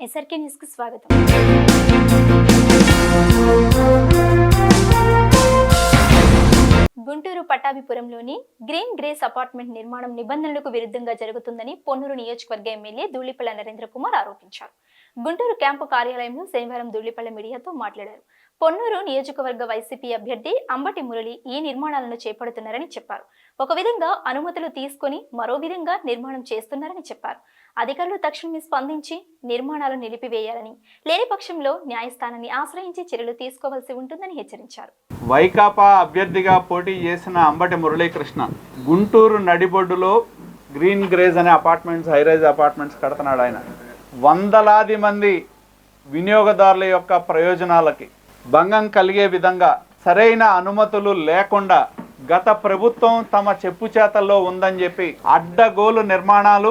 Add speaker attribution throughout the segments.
Speaker 1: SRK న్యూస్కు స్వాగతం. గుంటూరు పట్టాభిపురంలోని గ్రీన్ గ్రేస్ అపార్ట్మెంట్ నిర్మాణం నిబంధనలకు విరుద్ధంగా జరుగుతుందని పొన్నూరు నియోజకవర్గ ఎమ్మెల్యే ధూళిపల్ల నరేంద్ర కుమార్ ఆరోపించారు. గుంటూరు క్యాంపు కార్యాలయంలో శనివారం ధూళిపల్ల మీడియాతో మాట్లాడారు. పొన్నూరు నియోజకవర్గ వైసీపీ అభ్యర్థి అంబటి మురళి ఈ నిర్మాణాలను చేపడుతున్నారని చెప్పారు. ఒక విధంగా అనుమతులు తీసుకొని మరో విధంగా నిర్మాణం చేస్తున్నారని చెప్పారు. అధికారులు తక్షణమే స్పందించి నిర్మాణాలు నిలిపివేయాలని లేని పక్షంలో న్యాయస్థానాన్ని ఆశ్రయించి చర్యలు తీసుకోవాల్సి ఉంటుందని హెచ్చరించారు.
Speaker 2: వైకాపా అభ్యర్థిగా పోటీ చేసిన అంబటి మురళీకృష్ణ గుంటూరు నడిబొడ్డులో గ్రీన్ గ్రేజ్ అనే అపార్ట్మెంట్స్ హైరైజ్ అపార్ట్మెంట్స్ కడుతున్నాడు ఆయన. వందలాది మంది వినియోగదారుల యొక్క ప్రయోజనాలకి భంగం కలిగే విధంగా సరైన అనుమతులు లేకుండా గత ప్రభుత్వం తమ చెప్పు చేతల్లో ఉందని చెప్పి అడ్డగోలు నిర్మాణాలు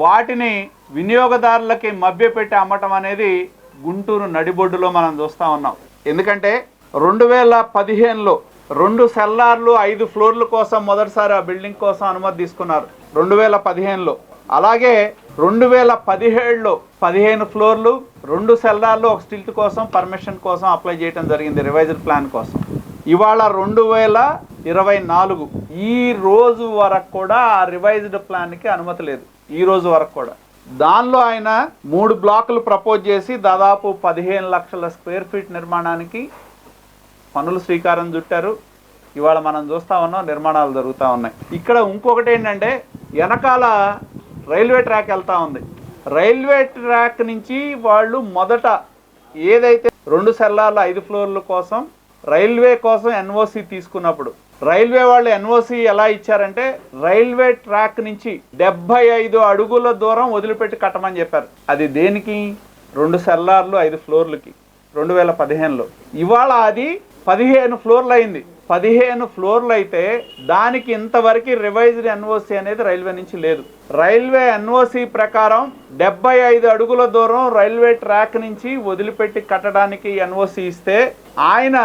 Speaker 2: వాటిని వినియోగదారులకి మభ్యపెట్టి అమ్మటం అనేది గుంటూరు నడిబొడ్డులో మనం చూస్తూ ఉన్నాం. ఎందుకంటే రెండు వేల పదిహేనులో రెండు సెల్లార్లు ఐదు ఫ్లోర్ల కోసం మొదటిసారి ఆ బిల్డింగ్ కోసం అనుమతి తీసుకున్నారు. రెండు వేల పదిహేనులో. అలాగే రెండు వేల పదిహేడులో పదిహేను ఫ్లోర్లు రెండు సెల్లార్లు ఒక స్టిల్ట్ కోసం పర్మిషన్ కోసం అప్లై చేయడం జరిగింది రివైజ్డ్ ప్లాన్ కోసం. ఇవాళ రెండు వేల ఇరవై నాలుగు. ఈ రోజు వరకు కూడా ఆ రివైజ్డ్ ప్లాన్కి అనుమతి లేదు. ఈ రోజు వరకు కూడా. దానిలో ఆయన మూడు బ్లాకులు ప్రపోజ్ చేసి దాదాపు పదిహేను లక్షల స్క్వేర్ ఫీట్ నిర్మాణానికి పనులు శ్రీకారం చుట్టారు. ఇవాళ మనం చూస్తా ఉన్నాం నిర్మాణాలు జరుగుతూ ఉన్నాయి. ఇక్కడ ఇంకొకటి ఏంటంటే వెనకాల రైల్వే ట్రాక్ వెళ్తూ ఉంది. రైల్వే ట్రాక్ నుంచి వాళ్ళు మొదట ఏదైతే రెండు సెల్లార్ల ఐదు ఫ్లోర్ల కోసం రైల్వే కోసం ఎన్ఓసి తీసుకున్నప్పుడు రైల్వే వాళ్ళు ఎన్ఓసి ఎలా ఇచ్చారంటే రైల్వే ట్రాక్ నుంచి డెబ్బై ఐదు అడుగుల దూరం వదిలిపెట్టి కట్టమని చెప్పారు. అది దేనికి? రెండు సెల్లార్లు ఐదు ఫ్లోర్లకి. రెండు వేల పదిహేనులో. ఇవాళ అది పదిహేను ఫ్లోర్లు అయింది. పదిహేను ఫ్లోర్లు అయితే దానికి ఇంతవరకు రివైజ్డ్ ఎన్ఓసి అనేది రైల్వే నుంచి లేదు. రైల్వే ఎన్ఓసి ప్రకారం డెబ్బై ఐదు అడుగుల దూరం రైల్వే ట్రాక్ నుంచి వదిలిపెట్టి కట్టడానికి ఎన్ఓసి ఇస్తే ఆయన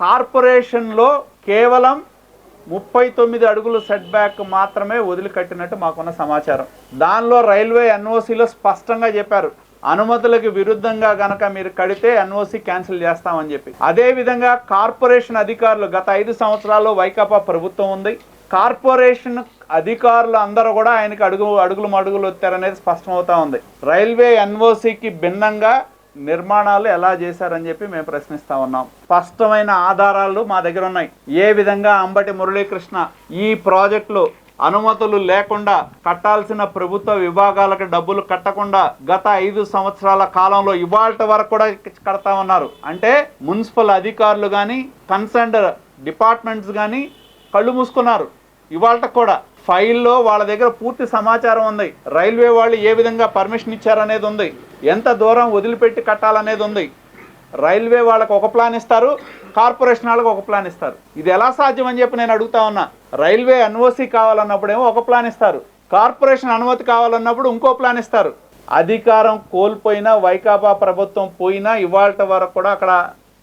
Speaker 2: కార్పొరేషన్లో కేవలం ముప్పై తొమ్మిది అడుగుల సెట్ బ్యాక్ మాత్రమే వదిలికట్టినట్టు మాకున్న సమాచారం. దానిలో రైల్వే ఎన్ఓసిలో స్పష్టంగా చెప్పారు. అనుమతులకు విరుద్ధంగా గనక మీరు కడితే ఎన్ఓసి క్యాన్సిల్ చేస్తామని చెప్పి. అదేవిధంగా కార్పొరేషన్ అధికారులు గత ఐదు సంవత్సరాల్లో వైకాపా ప్రభుత్వం ఉంది. కార్పొరేషన్ అధికారులు అందరూ కూడా ఆయనకి అడుగు అడుగులు మడుగులు వచ్చారనేది స్పష్టమవుతా ఉంది. రైల్వే ఎన్ఓసికి భిన్నంగా నిర్మాణాలు ఎలా చేశారని చెప్పి మేము ప్రశ్నిస్తా ఉన్నాం. స్పష్టమైన ఆధారాలు మా దగ్గర ఉన్నాయి. ఏ విధంగా అంబటి మురళీకృష్ణ ఈ ప్రాజెక్టులు అనుమతులు లేకుండా కట్టాల్సిన ప్రభుత్వ విభాగాలకు డబ్బులు కట్టకుండా గత ఐదు సంవత్సరాల కాలంలో ఇవాళ వరకు కూడా కడతా ఉన్నారు. అంటే మున్సిపల్ అధికారులు కానీ కన్సర్న్డ్ డిపార్ట్మెంట్స్ కానీ కళ్ళు మూసుకున్నారు. ఇవాళ కూడా ఫైల్లో వాళ్ళ దగ్గర పూర్తి సమాచారం ఉంది. రైల్వే వాళ్ళు ఏ విధంగా పర్మిషన్ ఇచ్చారనేది ఉంది. ఎంత దూరం వదిలిపెట్టి కట్టాలనేది ఉంది. రైల్వే వాళ్ళకు ఒక ప్లాన్ ఇస్తారు కార్పొరేషన్ వాళ్ళకి ఒక ప్లాన్ ఇస్తారు. ఇది ఎలా సాధ్యం అని చెప్పి నేను అడుగుతా ఉన్నా. రైల్వే ఎన్ఓసి కావాలన్నప్పుడేమో ఒక ప్లాన్ ఇస్తారు. కార్పొరేషన్ అనుమతి కావాలన్నప్పుడు ఇంకో ప్లాన్ ఇస్తారు. అధికారం కోల్పోయినా వైకాపా ప్రభుత్వం పోయినా ఇవాళ వరకు కూడా అక్కడ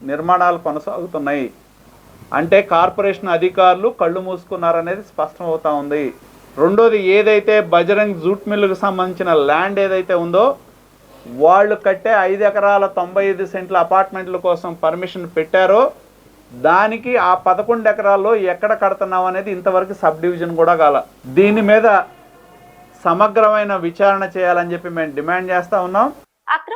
Speaker 2: నిర్మాణాలు కొనసాగుతున్నాయి. అంటే కార్పొరేషన్ అధికారులు కళ్ళు మూసుకున్నారనేది స్పష్టం అవుతా ఉంది. రెండోది ఏదైతే బజరంగ్ జూట్ మిల్లుకు సంబంధించిన ల్యాండ్ ఏదైతే ఉందో వాళ్ళు కట్టే ఐదు ఎకరాల తొంభై ఐదు సెంట్ల అపార్ట్మెంట్ల కోసం పర్మిషన్ పెట్టారో దానికి ఆ పదకొండు ఎకరాల్లో ఎక్కడ కడుతున్నాం అనేది ఇంతవరకు సబ్ డివిజన్ కూడా కాల. దీని మీద సమగ్రమైన విచారణ చేయాలని చెప్పి మేము డిమాండ్ చేస్తూ ఉన్నాం.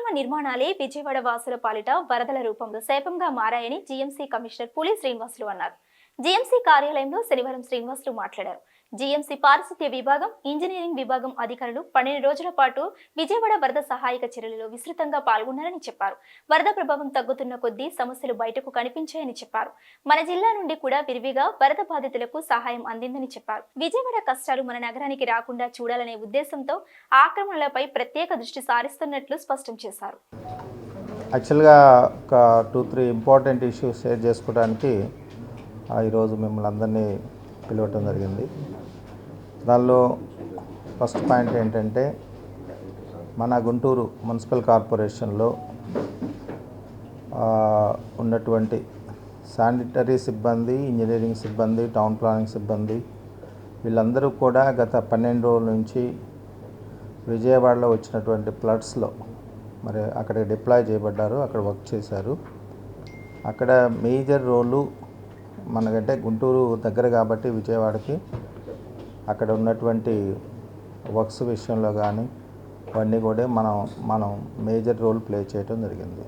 Speaker 1: అక్రమ నిర్మాణాలే విజయవాడ వాసుల పాలిట వరదల రూపంలో శాపంగా మారాయని జీఎంసీ కమిషనర్ పులి శ్రీనివాసులు అన్నారు. జీఎంసీ కార్యాలయంలో శనివారం శ్రీనివాసులు మాట్లాడారు. జీఎంసీ పారిశుద్ధ్య విభాగం ఇంజనీరింగ్ విభాగం అధికారులు పన్నెండు రోజుల పాటు విజయవాడ వరద సహాయక చర్యలలో విస్తృతంగా పాల్గొన్నారని చెప్పారు. వరద ప్రభావం తగ్గుతున్న కొద్దీ సమస్యలు బయటకు కనిపించాయని చెప్పారు. మన జిల్లా నుండి కూడా విరివిగా వరద బాధితులకు సహాయం అందిందని చెప్పారు. విజయవాడ కష్టాలు మన నగరానికి రాకుండా చూడాలనే ఉద్దేశంతో ఆక్రమణలపై ప్రత్యేక దృష్టి సారిస్తున్నట్లు స్పష్టం చేశారు.
Speaker 3: యాక్చువల్గా ఒక two three important issues share చేసుకోవడానికి ఈరోజు మిమ్మల్ని అందరినీ పిలవటం జరిగింది. దానిలో ఫస్ట్ పాయింట్ ఏంటంటే మన గుంటూరు మున్సిపల్ కార్పొరేషన్లో ఉన్నటువంటి శానిటరీ సిబ్బంది ఇంజనీరింగ్ సిబ్బంది టౌన్ ప్లానింగ్ సిబ్బంది వీళ్ళందరూ కూడా గత పన్నెండు రోజుల నుంచి విజయవాడలో వచ్చినటువంటి ఫ్లడ్స్లో మరి అక్కడ డిప్లాయ్ చేయబడ్డారు అక్కడ వర్క్ చేశారు. అక్కడ మేజర్ రోలు మనకంటే గుంటూరు దగ్గర కాబట్టి విజయవాడకి అక్కడ ఉన్నటువంటి వర్క్స్ విషయంలో కానీ అవన్నీ కూడా మనం మనం మేజర్ రోల్ ప్లే చేయడం జరిగింది.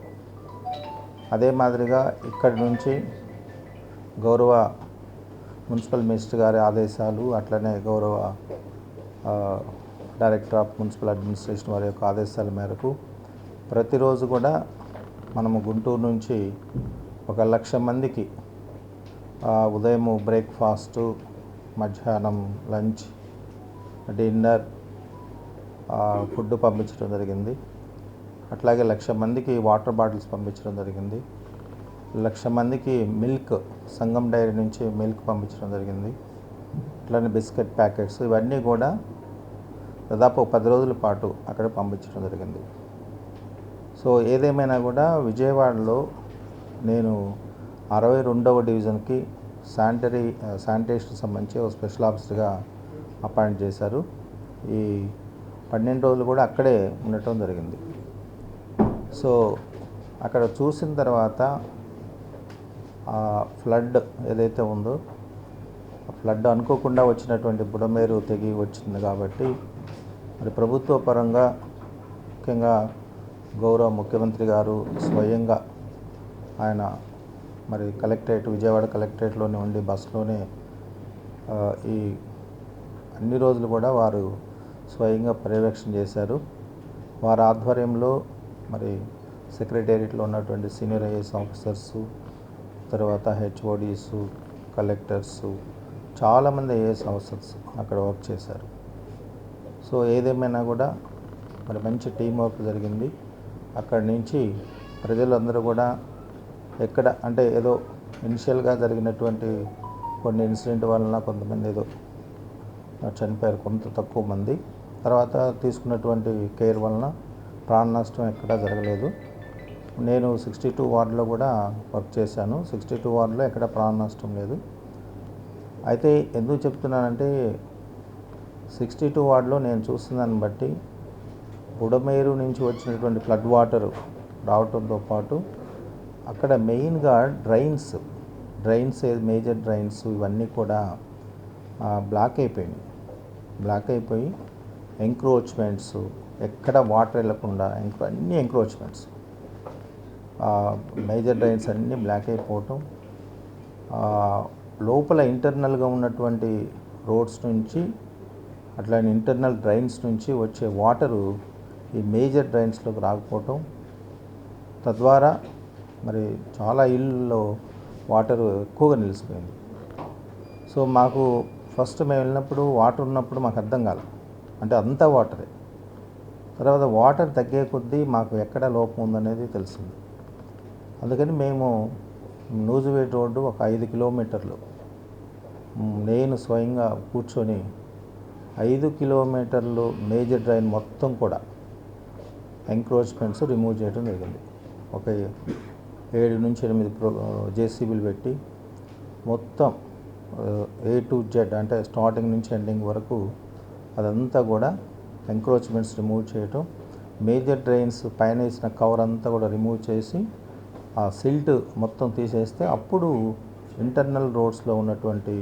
Speaker 3: అదే మాదిరిగా ఇక్కడి నుంచి గౌరవ మున్సిపల్ మినిస్టర్ గారి ఆదేశాలు అట్లనే గౌరవ డైరెక్టర్ ఆఫ్ మున్సిపల్ అడ్మినిస్ట్రేషన్ వారి యొక్క ఆదేశాల మేరకు ప్రతిరోజు కూడా మనము గుంటూరు నుంచి ఒక లక్ష మందికి ఉదయం బ్రేక్ఫాస్టు మధ్యాహ్నం లంచ్ డిన్నర్ ఫుడ్ పంపించడం జరిగింది. అట్లాగే లక్ష మందికి వాటర్ బాటిల్స్ పంపించడం జరిగింది. లక్ష మందికి మిల్క్ సంగం డైరీ నుంచి మిల్క్ పంపించడం జరిగింది. అట్లానే బిస్కెట్ ప్యాకెట్స్ ఇవన్నీ కూడా దాదాపు పది రోజుల పాటు అక్కడ పంపించడం జరిగింది. సో ఏదేమైనా కూడా విజయవాడలో నేను అరవై రెండవ డివిజన్కి శానిటరీ శానిటేషన్ సంబంధించి ఒక స్పెషల్ ఆఫీసర్గా అపాయింట్ చేశారు. ఈ పన్నెండు రోజులు కూడా అక్కడే ఉండటం జరిగింది. సో అక్కడ చూసిన తర్వాత ఆ ఫ్లడ్ ఏదైతే ఉందో ఆ ఫ్లడ్ అనుకోకుండా వచ్చినటువంటి బుడమేరు తెగి వచ్చింది కాబట్టి మరి ప్రభుత్వ పరంగా ముఖ్యంగా గౌరవ ముఖ్యమంత్రి గారు స్వయంగా ఆయన మరి కలెక్టరేట్ విజయవాడ కలెక్టరేట్లోనే ఉండి బస్సులోనే ఈ అన్ని రోజులు కూడా వారు స్వయంగా పర్యవేక్షణ చేశారు. వారి ఆధ్వర్యంలో మరి సెక్రటేరియట్లో ఉన్నటువంటి సీనియర్ ఐఏఎస్ ఆఫీసర్స్ తర్వాత హెచ్ఓడీస్ కలెక్టర్స్ చాలామంది ఐఏఎస్ ఆఫీసర్స్ అక్కడ వర్క్ చేశారు. సో ఏదేమైనా కూడా మరి మంచి టీం వర్క్ జరిగింది. అక్కడి నుంచి ప్రజలందరూ కూడా ఎక్కడ అంటే ఏదో ఇనిషియల్గా జరిగినటువంటి కొన్ని ఇన్సిడెంట్ వలన కొంతమంది ఏదో చనిపోయారు కొంత తక్కువ మంది. తర్వాత తీసుకున్నటువంటి కేర్ వలన ప్రాణ నష్టం ఎక్కడా జరగలేదు. నేను సిక్స్టీ టూ వార్డులో కూడా వర్క్ చేశాను. సిక్స్టీ టూ వార్డులో ఎక్కడ ప్రాణ నష్టం లేదు. అయితే ఎందుకు చెప్తున్నానంటే సిక్స్టీ టూ వార్డులో నేను చూస్తున్న బట్టి బుడమేరు నుంచి వచ్చినటువంటి ఫ్లడ్ వాటర్ రావడంతో పాటు అక్కడ మెయిన్గా డ్రైన్స్ డ్రైన్స్ మేజర్ డ్రైన్స్ ఇవన్నీ కూడా బ్లాక్ అయిపోయినాయి. బ్లాక్ అయిపోయి ఎంక్రోచ్మెంట్స్ ఎక్కడ వాటర్ వెళ్ళకుండా ఎంక్రో అన్ని ఎంక్రోచ్మెంట్స్. మేజర్ డ్రైన్స్ అన్నీ బ్లాక్ అయిపోవటం. లోపల ఇంటర్నల్గా ఉన్నటువంటి రోడ్స్ నుంచి అట్లానే ఇంటర్నల్ డ్రైన్స్ నుంచి వచ్చే వాటరు ఈ మేజర్ డ్రైన్స్లోకి రాకపోవటం. తద్వారా మరి చాలా ఇళ్ళల్లో వాటర్ ఎక్కువగా నిలిచిపోయింది. సో మాకు ఫస్ట్ మేము వెళ్ళినప్పుడు వాటర్ ఉన్నప్పుడు మాకు అర్థం కాదు అంటే అంతా వాటరే. తర్వాత వాటర్ తగ్గే కొద్దీ మాకు ఎక్కడ లోపం ఉందనేది తెలిసింది. అందుకని మేము నూజువేట్ రోడ్డు ఒక ఐదు కిలోమీటర్లు నేను స్వయంగా కూర్చొని ఐదు కిలోమీటర్లు మేజర్ డ్రైన్ మొత్తం కూడా ఎంక్రోచ్మెంట్స్ రిమూవ్ చేయడం జరిగింది. ఒక ఏడు నుంచి ఎనిమిది ప్రో జేసీబీలు పెట్టి మొత్తం ఏ టు జెడ్ అంటే స్టార్టింగ్ నుంచి ఎండింగ్ వరకు అదంతా కూడా ఎంక్రోచ్మెంట్స్ రిమూవ్ చేయటం మేజర్ డ్రైన్స్ పైన వేసిన కవర్ అంతా కూడా రిమూవ్ చేసి ఆ సిల్ట్ మొత్తం తీసేస్తే అప్పుడు ఇంటర్నల్ రోడ్స్లో ఉన్నటువంటి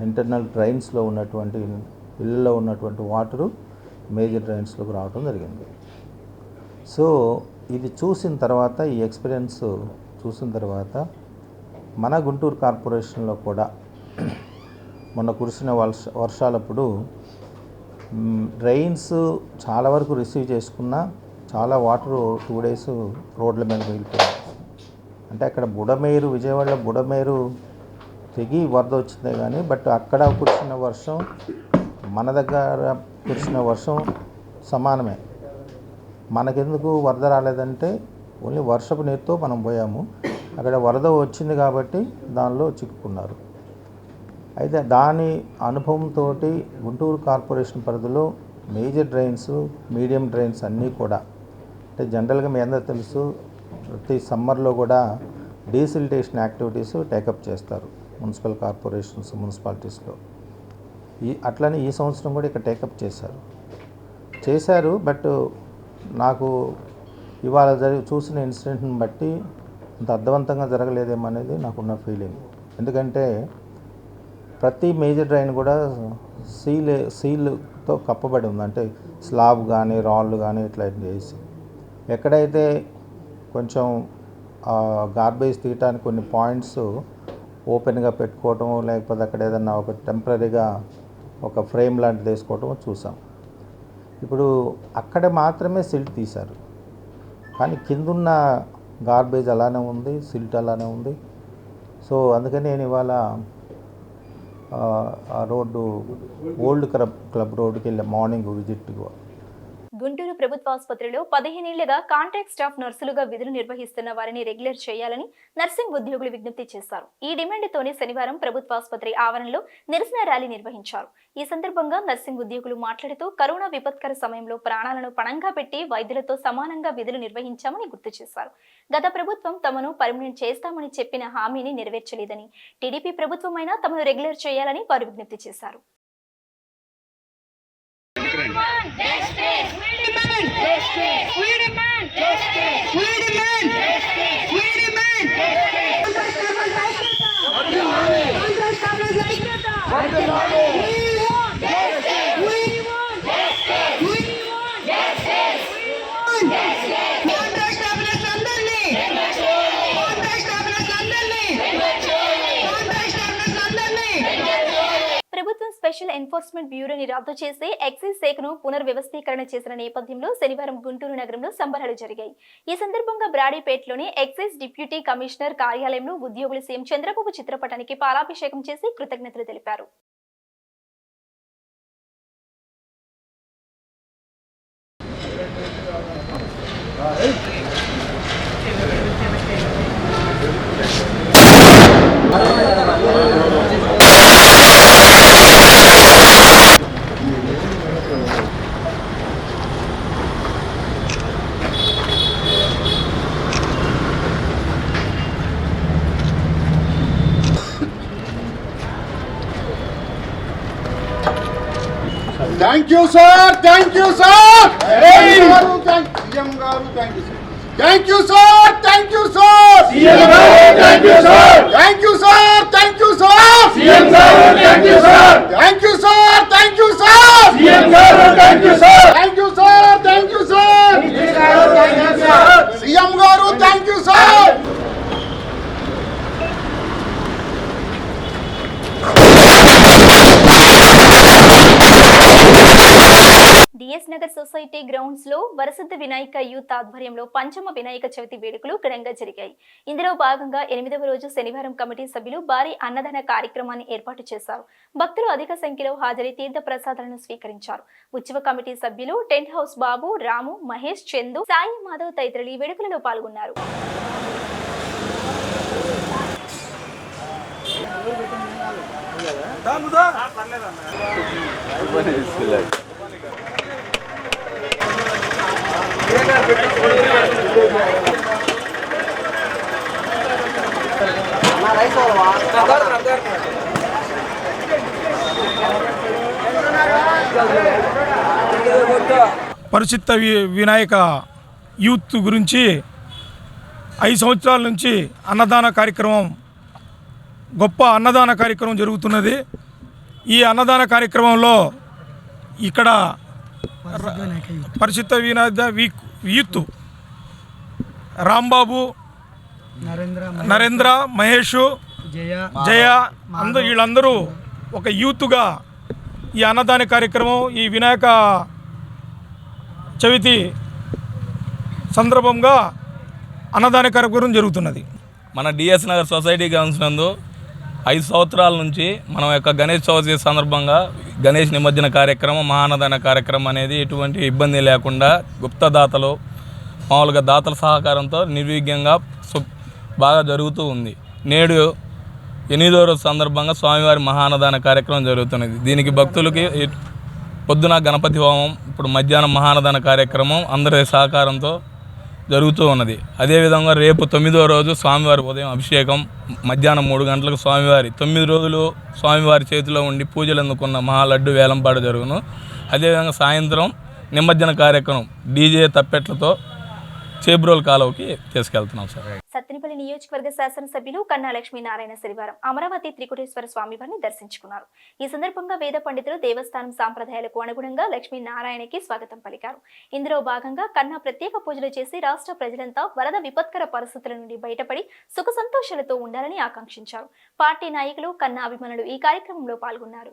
Speaker 3: ఇంటర్నల్ డ్రైన్స్లో ఉన్నటువంటి ఇళ్ళలో ఉన్నటువంటి వాటరు మేజర్ డ్రైన్స్లోకి రావడం జరిగింది. సో ఇది చూసిన తర్వాత ఈ ఎక్స్పీరియన్స్ చూసిన తర్వాత మన గుంటూరు కార్పొరేషన్లో కూడా మొన్న కురిసిన వర్ష వర్షాలప్పుడు డ్రైన్స్ చాలా వరకు రిసీవ్ చేసుకున్నా చాలా వాటర్ టూ డేస్ రోడ్ల మీద వెళ్ళిపోయింది అంటే అక్కడ బుడమేరు విజయవాడలో బుడమేరు తెగి వరద వచ్చిందే కానీ బట్ అక్కడ కురిసిన వర్షం మన దగ్గర కురిసిన వర్షం సమానమే. మనకెందుకు వరద రాలేదంటే ఓన్లీ వర్షపు నీరుతో మనం పోయాము. అక్కడ వరద వచ్చింది కాబట్టి దానిలో చిక్కుకున్నారు. అయితే దాని అనుభవంతో గుంటూరు కార్పొరేషన్ పరిధిలో మేజర్ డ్రైన్స్ మీడియం డ్రైన్స్ అన్నీ కూడా అంటే జనరల్గా మీ అందరూ తెలుసు ప్రతి సమ్మర్లో కూడా డీసిల్టేషన్ యాక్టివిటీస్ టేకప్ చేస్తారు మున్సిపల్ కార్పొరేషన్స్ మున్సిపాలిటీస్లో. ఈ అట్లనే ఈ సంవత్సరం కూడా ఇక్కడ టేకప్ చేశారు. చేశారు బట్ నాకు ఇవాళ జరిగి చూసిన ఇన్సిడెంట్ని బట్టి అంత అర్థవంతంగా జరగలేదేమో అనేది నాకున్న ఫీలింగ్. ఎందుకంటే ప్రతి మేజర్ డ్రైన్ కూడా సీల్ సీల్తో కప్పబడి ఉంది. అంటే స్లాబ్ కానీ రాళ్ళు కానీ ఇట్లా చేసి. ఎక్కడైతే కొంచెం గార్బేజ్ తీయటానికి కొన్ని పాయింట్స్ ఓపెన్గా పెట్టుకోవటం లేకపోతే అక్కడ ఏదన్నా ఒక టెంపరీగా ఒక ఫ్రేమ్ లాంటిది వేసుకోవటం చూసాం. ఇప్పుడు అక్కడ మాత్రమే సిల్ట్ తీశారు. కానీ కిందున్న గార్బేజ్ అలానే ఉంది సిల్ట్ అలానే ఉంది. సో అందుకని నేను ఇవాళ రోడ్డు ఓల్డ్ క్లబ్ క్లబ్ రోడ్డుకి వెళ్ళా మార్నింగ్ విజిట్
Speaker 1: గుంటూరు ప్రభుత్వ ఆసుపత్రిలో పదిహేనేళ్ళుగా కాంట్రాక్ట్ స్టాఫ్ నర్సులుగా విధులు నిర్వహిస్తున్న వారిని రెగ్యులర్ చేయాలని నర్సింగ్ ఉద్యోగులు విజ్ఞప్తి చేశారు. ఈ డిమాండ్తోనే శనివారం ప్రభుత్వ ఆసుపత్రి ఆవరణలో నిరసన ర్యాలీ నిర్వహించారు. ఈ సందర్భంగా నర్సింగ్ ఉద్యోగులు మాట్లాడుతూ కరోనా విపత్కర సమయంలో ప్రాణాలను పణంగా పెట్టి వైద్యులతో సమానంగా విధులు నిర్వహించామని గుర్తు చేశారు. గత ప్రభుత్వం తమను పర్మనెంట్ చేస్తామని చెప్పిన హామీని నెరవేర్చలేదని టీడీపీ ప్రభుత్వమైనా తమను రెగ్యులర్ చేయాలని వారు విజ్ఞప్తి చేశారు. Justice. ఎన్ఫోర్స్మెంట్ బ్యూరోని రద్దు చేసి ఎక్సైజ్ శాఖను పునర్వ్యవస్థీకరణ చేసిన నేపథ్యంలో శనివారం గుంటూరు నగరంలో సంబరాలు జరిగాయి. ఈ సందర్భంగా బ్రాడీపేటలోని ఎక్సైజ్ డిప్యూటీ కమిషనర్ కార్యాలయంలో ఉద్యోగులు సీఎం చంద్రబాబు చిత్రపటానికి పాలాభిషేకం చేసి కృతజ్ఞతలు తెలిపారు.
Speaker 4: Thank you sir thank you sir CM గారు thank you sir thank you sir thank you sir thank you sir thank you sir thank you sir CM గారు thank you sir thank you sir thank you sir CM గారు thank you sir thank you sir thank you sir CM గారు thank you sir
Speaker 1: DS Nagar society గ్రౌండ్స్లో Varasiddha Vinayaka youth ఆధ్వర్యంలో పంచమ వినాయక చవితి వేడుకలు ఘనంగా జరిగాయి. ఇందులో భాగంగా ఎనిమిదవ రోజు శనివారం కమిటీ సభ్యులు భారీ అన్నదాన కార్యక్రమాన్ని ఏర్పాటు చేశారు. భక్తులు అధిక సంఖ్యలో హాజరై తీర్థ ప్రసాదాలను స్వీకరించారు. ఉత్సవ కమిటీ సభ్యులు టెంట్ హౌస్ బాబు రాము మహేష్ చందు సాయి మాధవ్ తదితరులు ఈ వేడుకలలో పాల్గొన్నారు.
Speaker 5: పరిచిత్త వి- వినాయక యూత్ గురించి ఐదు సంవత్సరాల నుంచి అన్నదాన కార్యక్రమం గొప్ప అన్నదాన కార్యక్రమం జరుగుతున్నది. ఈ అన్నదాన కార్యక్రమంలో ఇక్కడ పరిచిత్త వినాయక వీక్ యూత్. రాంబాబు
Speaker 6: నరేంద్ర
Speaker 5: నరేంద్ర మహేష్
Speaker 6: జయ
Speaker 5: జయ అందరూ వీళ్ళందరూ ఒక యూత్గా ఈ అన్నదాన కార్యక్రమం ఈ వినాయక చవితి సందర్భంగా అన్నదాన కార్యక్రమం జరుగుతున్నది.
Speaker 7: మన డిఎస్ నగర్ సొసైటీ గ్రౌండ్స్ నందు ఐదు సంవత్సరాల నుంచి మనం యొక్క గణేష్ చవితి సందర్భంగా గణేష్ నిమజ్జన కార్యక్రమం మహానదాన కార్యక్రమం అనేది ఎటువంటి ఇబ్బంది లేకుండా గుప్తదాతలు మామూలుగా దాతల సహకారంతో నిర్విఘ్నంగా సు- బాగా జరుగుతూ ఉంది. నేడు ఎనిమిదో రోజు సందర్భంగా స్వామివారి మహానదాన కార్యక్రమం జరుగుతున్నది. దీనికి భక్తులకి పొద్దున గణపతి హోమం ఇప్పుడు మధ్యాహ్నం మహానదాన కార్యక్రమం అందరి సహకారంతో జరుగుతూ ఉన్నది. అదేవిధంగా రేపు తొమ్మిదో రోజు స్వామివారి ఉదయం అభిషేకం మధ్యాహ్నం మూడు గంటలకు స్వామివారి. తొమ్మిది రోజులు స్వామివారి చేతిలో ఉండి పూజలు అందుకున్న మహాలడ్డు వేలంపాట జరుగును. అదేవిధంగా సాయంత్రం నిమజ్జన కార్యక్రమం డీజే తప్పెట్లతో చేబ్రోల్ కాలువకి తీసుకెళ్తున్నాం సార్.
Speaker 1: సత్తినిపల్లి నియోజకవర్గ శాసనసభ్యులు కన్నా లక్ష్మీనారాయణ శనివారం అమరావతి త్రికుటేశ్వర స్వామి వారిని దర్శించుకున్నారు. ఈ సందర్భంగా వేద పండితులు దేవస్థానం సాంప్రదాయాలకు అనుగుణంగా లక్ష్మీనారాయణకి స్వాగతం పలికారు. ఇందులో భాగంగా కన్నా ప్రత్యేక పూజలు చేసి రాష్ట్ర ప్రజలంతా వరద విపత్కర పరిస్థితుల నుండి బయటపడి సుఖ సంతోషాలతో ఉండాలని ఆకాంక్షించారు. పార్టీ నాయకులు కన్నా అభిమానులు ఈ కార్యక్రమంలో పాల్గొన్నారు.